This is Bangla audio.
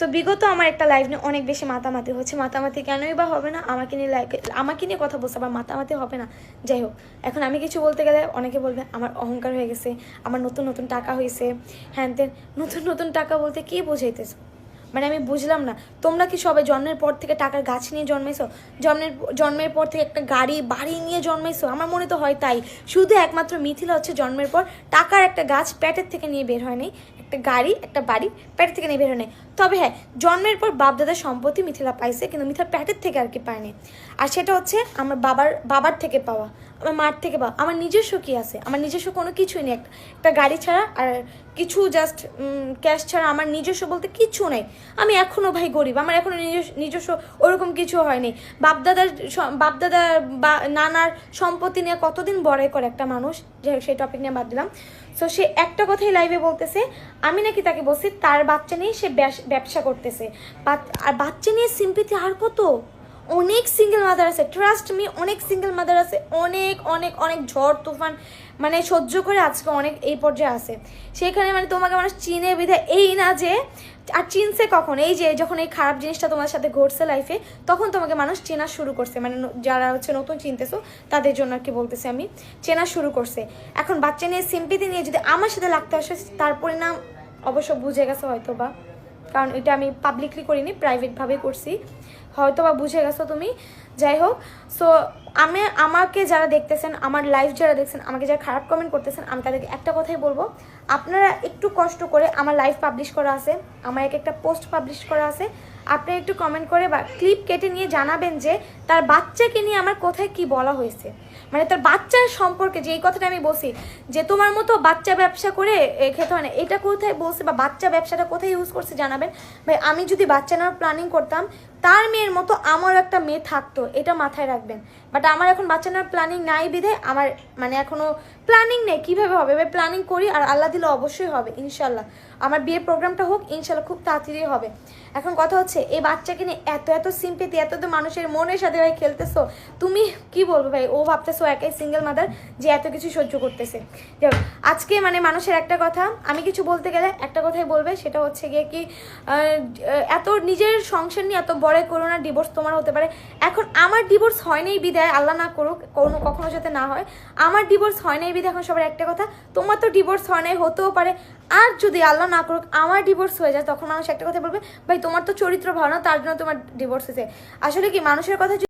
সো বিগত আমার একটা লাইফ নিয়ে অনেক বেশি মাতামাতি হচ্ছে। মাতামাতি কেনই বা হবে না? আমাকে নিয়ে লাইক আমাকে নিয়ে কথা বলছে, আবার মাতামাতি হবে না। যাই হোক, এখন আমি কিছু বলতে গেলে অনেকে বলবে, আমার অহংকার হয়ে গেছে, আমার নতুন নতুন টাকা হয়েছে। হ্যান তেন নতুন নতুন টাকা বলতে কি বোঝাইতেছো? মানে আমি বুঝলাম না। তোমরা কি সবাই জন্মের পর থেকে টাকার গাছ নিয়ে জন্মাইছো? জন্মের জন্মের পর থেকে একটা গাড়ি, বাড়ি নিয়ে জন্মাইছো? আমার মনে তো হয় তাই। শুধু একমাত্র মিথিলা হচ্ছে জন্মের পর টাকার একটা গাছ প্যাটের থেকে নিয়ে বের হয়নি একটা গাড়ি, একটা বাড়ি প্যাটের থেকে নিয়ে বের হয়নি তবে হ্যাঁ জন্মের পর বাপদাদার সম্পত্তি মিথিলা পাইছে, কিন্তু মিথিলা প্যাটের থেকে আর কি পায়নি। আর সেটা হচ্ছে আমার বাবার বাবার থেকে পাওয়া, আমার মার থেকে পাওয়া। আমার নিজস্ব কী আছে? আমার নিজস্ব কোনো কিছুই নেই। একটা গাড়ি ছাড়া আর কিছু জাস্ট ক্যাশ ছাড়া আমার নিজস্ব বলতে কিচ্ছু নেই। আমি এখনও ভাই গরিব, আমার এখনও নিজস্ব নিজস্ব ওরকম কিছু হয়নি। বাপদাদার বাপদাদার বা, নানার সম্পত্তি নিয়ে কতদিন বড়াই করে একটা মানুষ, যে সেই টপিক নিয়ে বাদ দিলাম। সো সে একটা কথাই লাইভে বলতেছে, আমি নাকি তাকে বলছি, তার বাচ্চা নিয়ে সে ব্যবসা করতেছে। আর বাচ্চা নিয়ে সিম্পিতি আর কত? অনেক সিঙ্গেল মাদার আছে ট্রাস্ট মি অনেক সিঙ্গেল মাদার আছে, অনেক অনেক অনেক ঝড় তুফান মানে সহ্য করে আজকে অনেক এই পর্যায়ে আছে। সেখানে মানে তোমাকে মানুষ চিনে বিধে এই না যে আর চিনছে কখন? এই যে যখন এই খারাপ জিনিসটা তোমার সাথে ঘটছে লাইফে তখন তোমাকে মানুষ চেনা শুরু করছে। মানে যারা হচ্ছে নতুন চিনতেছো, তাদের জন্য আর কি বলতেছি আমি, চেনা শুরু করছে। এখন বাচ্চা নিয়ে সিম্পিতি নিয়ে যদি আমার সাথে লাগতে আসে, তার পরিণাম অবশ্য বুঝে গেছে হয়তো বা কারণ এটা আমি পাবলিকলি করিনি প্রাইভেটভাবে করছি। হয়তো বা বুঝে গেছো তুমি। যাই হোক সো আমি, আমাকে যারা দেখতেছেন, আমার লাইফ যারা দেখছেন, আমাকে যারা খারাপ কমেন্ট করতেছেন, আমি তাদেরকে একটা কথাই বলব। আপনারা একটু কষ্ট করে আমার লাইভ পাবলিশ করা আছে, আমার এক একটা পোস্ট পাবলিশ করা আছে। আপনি একটু কমেন্ট করে বা ক্লিপ কেটে নিয়ে জানাবেন যে, তার বাচ্চাকে নিয়ে আমার কোথায় কি বলা হয়েছে। মানে তার বাচ্চার সম্পর্কে যে এই কথাটা আমি বলছি, যে তোমার মতো বাচ্চা ব্যবসা করে খেতে হয় না, এটা কোথায় বলছে বা বাচ্চা ব্যবসাটা কোথায় ইউজ করছে জানাবেন? ভাই, আমি যদি বাচ্চা নেওয়ার প্ল্যানিং করতাম তার মেয়ের মতো আমার একটা মেয়ে থাকতো, এটা মাথায় রাখবেন। বাট আমার এখন বাচ্চা নেওয়ার প্ল্যানিং নাই বিধে, আমার মানে এখনও প্ল্যানিং নেই, কীভাবে হবে? এবার প্ল্যানিং করি আর আল্লাহ দিলে অবশ্যই হবে ইনশাল্লাহ আমার বিয়ের প্রোগ্রামটা হোক ইনশাল্লাহ খুব তাড়াতাড়ি হবে। এখন কথা হচ্ছে, এই বাচ্চাকে নিয়ে এত এত সিম্পেতি এত এত মানুষের মনের সাথে ভাই খেলতেছো, তুমি কি বলব ভাই? ও ভাবতেছো একাই সিঙ্গেল মাদার যে এত কিছু সহ্য করতেছে। যাই আজকে মানে মানুষের একটা কথা, আমি কিছু বলতে গেলে একটা কথাই বলবে, সেটা হচ্ছে গিয়ে কি এত নিজের সংসার নিয়ে এত করো না ডিভোর্স তোমার হতে পারে। এখন আমার ডিভোর্স হয় নাই বিদায় আল্লাহ না করুক, কোনো, কখনো যাতে না হয়, আমার ডিভোর্স হয় নাই বিদায় এখন সবার একটা কথা, তোমার তো ডিভোর্স হয় নাই, হতেও পারে। আর যদি আল্লাহ না করুক, আমার ডিভোর্স হয়ে যায়, তখন মানুষ একটা কথা বলবে, ভাই, তোমার তো চরিত্র ভালো না, তার জন্য তোমার ডিভোর্স হয়েছে। আসলে কি, মানুষের কথা